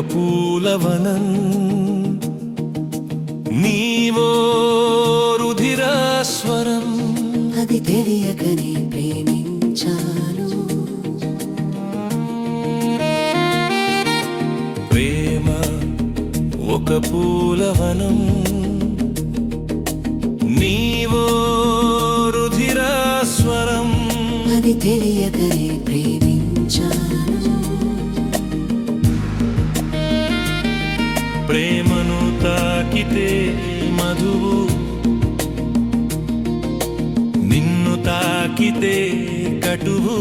పూలవనం. నీవో రుధిరాస్వరం. అది తెలియకనే ప్రేమించాను. ప్రేమ ఒక పూలవనం. నీవో రుధిరాస్వరం. అది తెలియకనే ప్రేమించాను. మధువు నిన్ను తాకితే కటువు.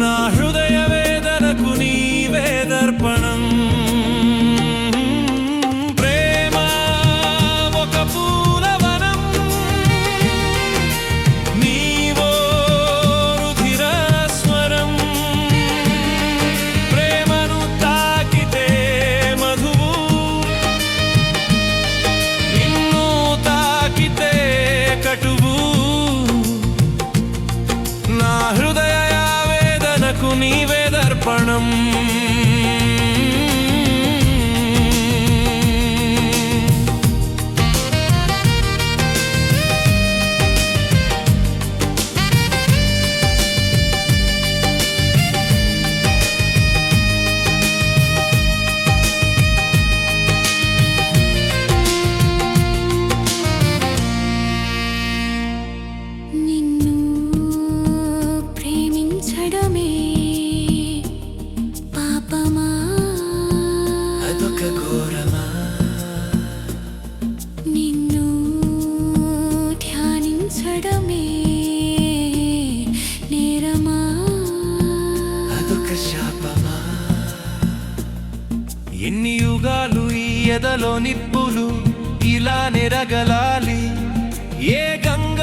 నా హృదయ వేదనకు నీ వేదర్పణం వేదనకు నీవే అదొక శాపమా? ఎన్ని యుగాలు ఈ ఎదలో నిప్పులు ఇలా నిరగలాలి ఏ గంగ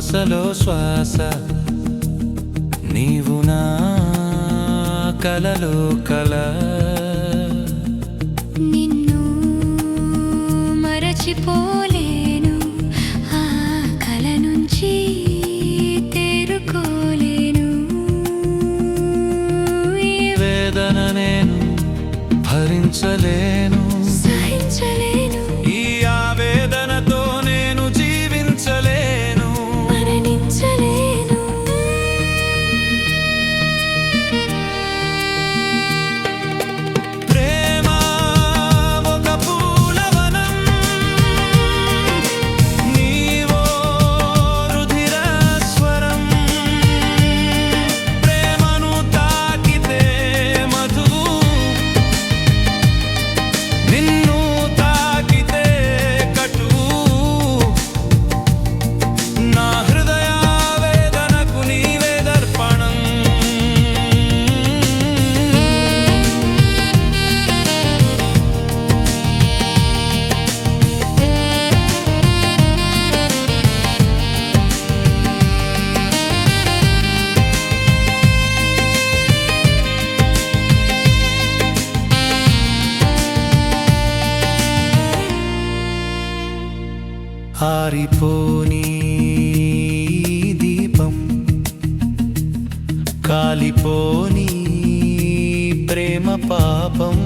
శ్వాసలో శ్వాస. నీవు నా కలలో కల. నిన్ను మరచిపోలేను ఆ కల నుంచి తేరుకోలేను. ఈ వేదన నేను భరించలేను. ఆరిపోని దీపం కాలిపోని ప్రేమ పాపం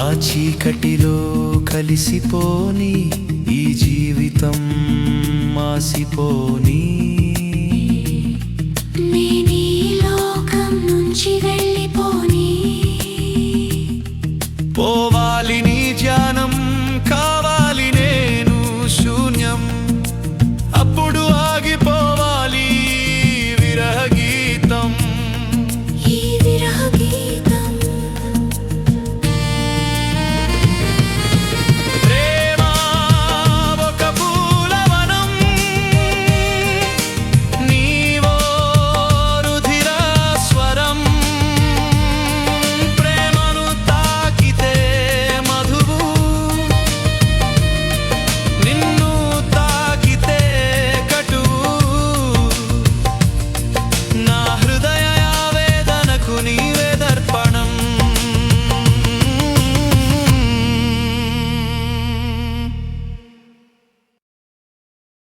ఆ చీకటిలో కలిసిపోని ఈ జీవితం మాసిపోని.